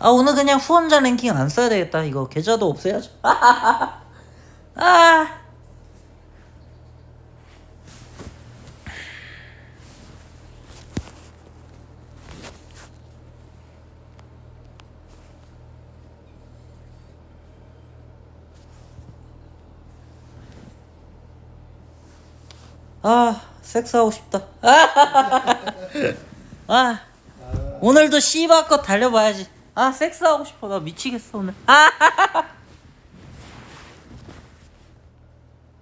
아 오늘 그냥 후원자 랭킹 안 써야 되겠다 이거 계좌도 없애야죠 아 아, 섹스하고 싶다. 아, 오늘도 씨바껏 달려봐야지. 아, 섹스하고 싶어. 나 미치겠어, 오늘. 아,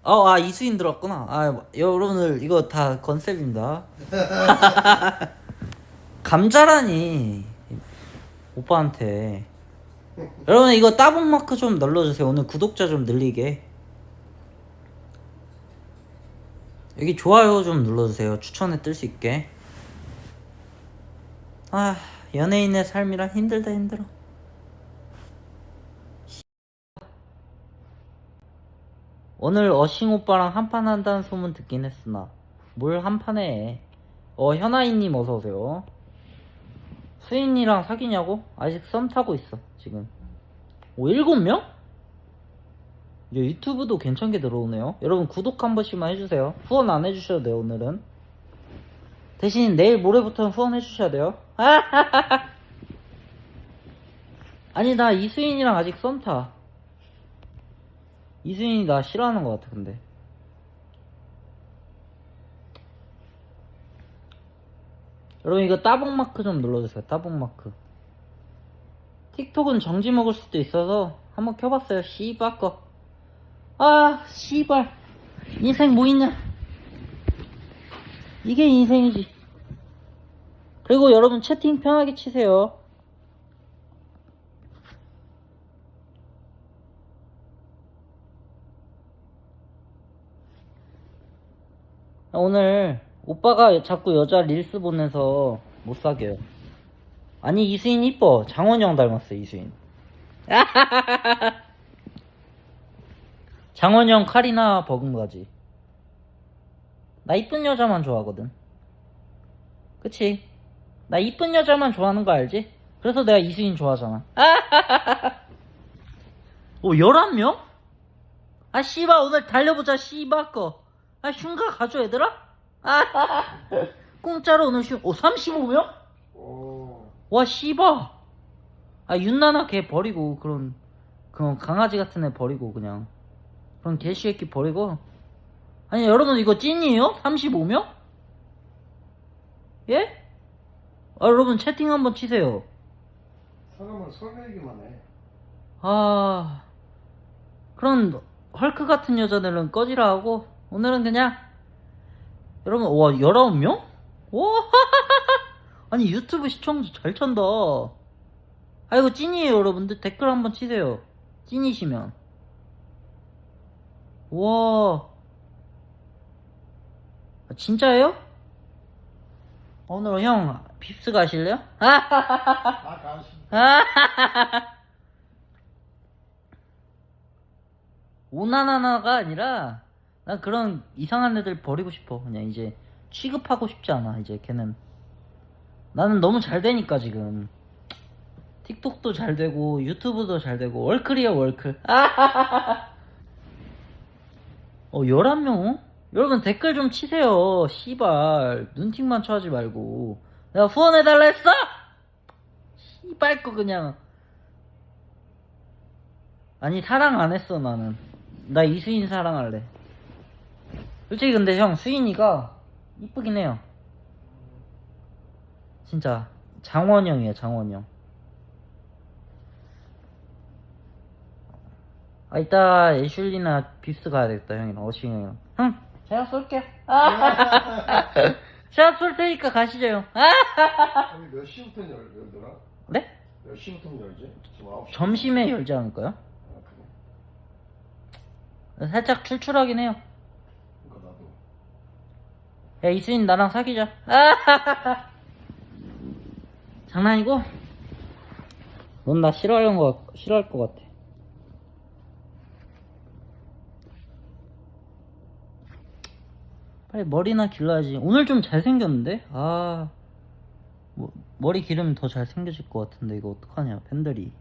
어, 아, 이수인 들었구나. 아, 여러분들, 이거 다 컨셉입니다. 감자라니. 오빠한테. 여러분, 이거 따봉 마크 좀 눌러주세요. 오늘 구독자 좀 늘리게. 여기 좋아요 좀 눌러주세요. 추천에 뜰 수 있게. 아, 연예인의 삶이란 힘들다 힘들어. 오늘 어싱 오빠랑 한판 한다는 소문 듣긴 했으나 뭘 한판 해. 어, 현아이님 어서 오세요. 수인이랑 사귀냐고? 아직 썸 타고 있어 지금. 오, 일곱 명? 이제 유튜브도 괜찮게 들어오네요. 여러분 구독 한 번씩만 해주세요. 후원 안 해주셔도 돼요 오늘은. 대신 내일 모레부터는 후원 해주셔야 돼요. 아니 나 이수인이랑 아직 썸 타. 이수인이 나 싫어하는 것 같아 근데. 여러분 이거 따봉 마크 좀 눌러주세요. 따봉 마크. 틱톡은 정지 먹을 수도 있어서 한번 켜봤어요. 거. 아, 씨발. 인생 뭐 있냐? 이게 인생이지. 그리고 여러분 채팅 편하게 치세요. 오늘 오빠가 자꾸 여자 릴스 보내서 못 사겨요. 아니 이수인 이뻐. 장원영 닮았어 이수인. 장원영 카리나 버금가지. 나 이쁜 여자만 좋아하거든. 그치? 나 이쁜 여자만 좋아하는 거 알지? 그래서 내가 이수인 좋아하잖아. 오, 11명? 아, 씨바, 오늘 달려보자, 씨바 거. 아, 흉가 가져, 얘들아? 공짜로 오늘 흉, 오, 35명? 오. 와, 씨바. 아, 윤나나 걔 버리고, 그런, 그런 강아지 같은 애 버리고, 그냥. 그런 개새끼 버리고. 아니, 여러분, 이거 찐이에요? 35명? 예? 아, 여러분, 채팅 한번 치세요. 사람을 설레기만 해. 아, 그런 헐크 같은 여자들은 꺼지라 하고, 오늘은 그냥, 여러분, 와, 19명? 와, 아니, 유튜브 시청자 잘 찬다. 아, 이거 찐이에요, 여러분들. 댓글 한번 치세요. 찐이시면. 와, 아, 진짜예요? 오늘 형, 빕스 가실래요? 나 가시. 오나나나가 아니라 난 그런 이상한 애들 버리고 싶어. 그냥 이제 취급하고 싶지 않아 이제 걔는. 나는 너무 잘 되니까 지금. 틱톡도 잘 되고 유튜브도 잘 되고 월클이야 월클. 어 11명? 여러분 댓글 좀 치세요 씨발. 눈팅만 쳐하지 말고 내가 후원해달라 했어? 씨발 거 그냥. 아니 사랑 안 했어 나는. 나 이수인 사랑할래. 솔직히 근데 형 수인이가 이쁘긴 해요. 진짜. 장원영이에요 장원영. 아 이따 애슐리나 빕스 가야 되겠다 형이랑. 어시 형이랑. 응 제가 쏠게요 제가 쏠 테니까 가시죠 형 여기 몇 시부터 열, 열더라? 네? 몇 시부터 열지? 지금 9시. 점심에 열지 않을까요? 아, 그래. 살짝 출출하긴 해요 그러니까 나도. 야 이수인 나랑 사귀자 장난이고 넌 나 싫어하는 거 싫어할 것 같아 빨리 머리나 길러야지. 오늘 좀 잘생겼는데? 아 뭐, 머리 기르면 더 잘생겨질 것 같은데 이거 어떡하냐 팬들이.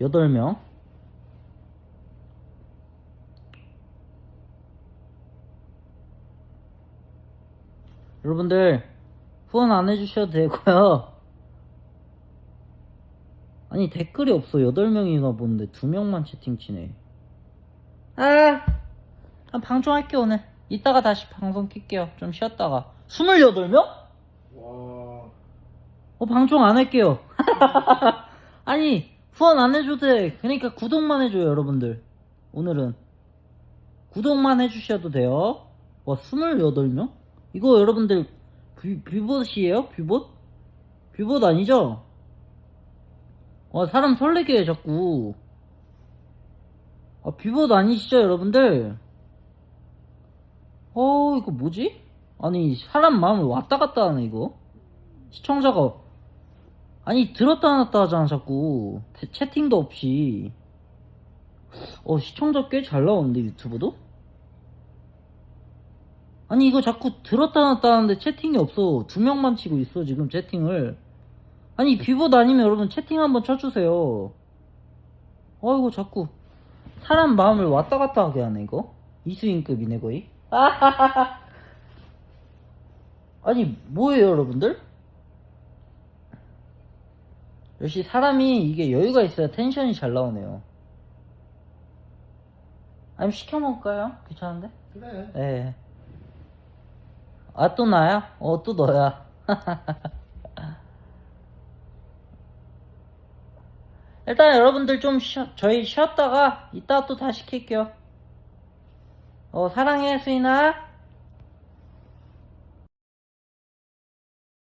여덟 명 여러분들 후원 안 해주셔도 되고요. 아니 댓글이 없어. 8명이나 보는데 2명만 채팅치네. 아, 아 방송할게요 오늘. 이따가 다시 방송 킬게요. 좀 쉬었다가. 28명? 와. 어 방송 안 할게요. 아니 후원 안 해줘도 돼. 그러니까 구독만 해줘요 여러분들. 오늘은. 구독만 해주셔도 돼요. 와 28명? 이거 여러분들 뷰, 뷰봇이에요? 뷰봇? 뷰봇 아니죠? 와 사람 설레게 해 자꾸 아 뷰봇 아니시죠 여러분들 어 이거 뭐지? 아니 사람 마음을 왔다 갔다 하네 이거 시청자가 아니 들었다 놨다 하잖아 자꾸 채- 채팅도 없이 어 시청자 꽤 잘 나오는데 유튜브도? 아니 이거 자꾸 들었다 놨다 하는데 채팅이 없어 두 명만 치고 있어 지금 채팅을 아니 비봇 아니면 여러분 채팅 한번 쳐주세요 어이구 자꾸 사람 마음을 왔다 갔다 하게 하네 이거 이수인급이네 거의 아니 뭐예요 여러분들? 역시 사람이 이게 여유가 있어야 텐션이 잘 나오네요 아니면 시켜 먹을까요? 귀찮은데? 그래. 예. 아, 또 나야? 어, 또 너야. 일단 여러분들 좀 쉬, 저희 쉬었다가 이따 또 다시 킬게요. 어, 사랑해, 수인아.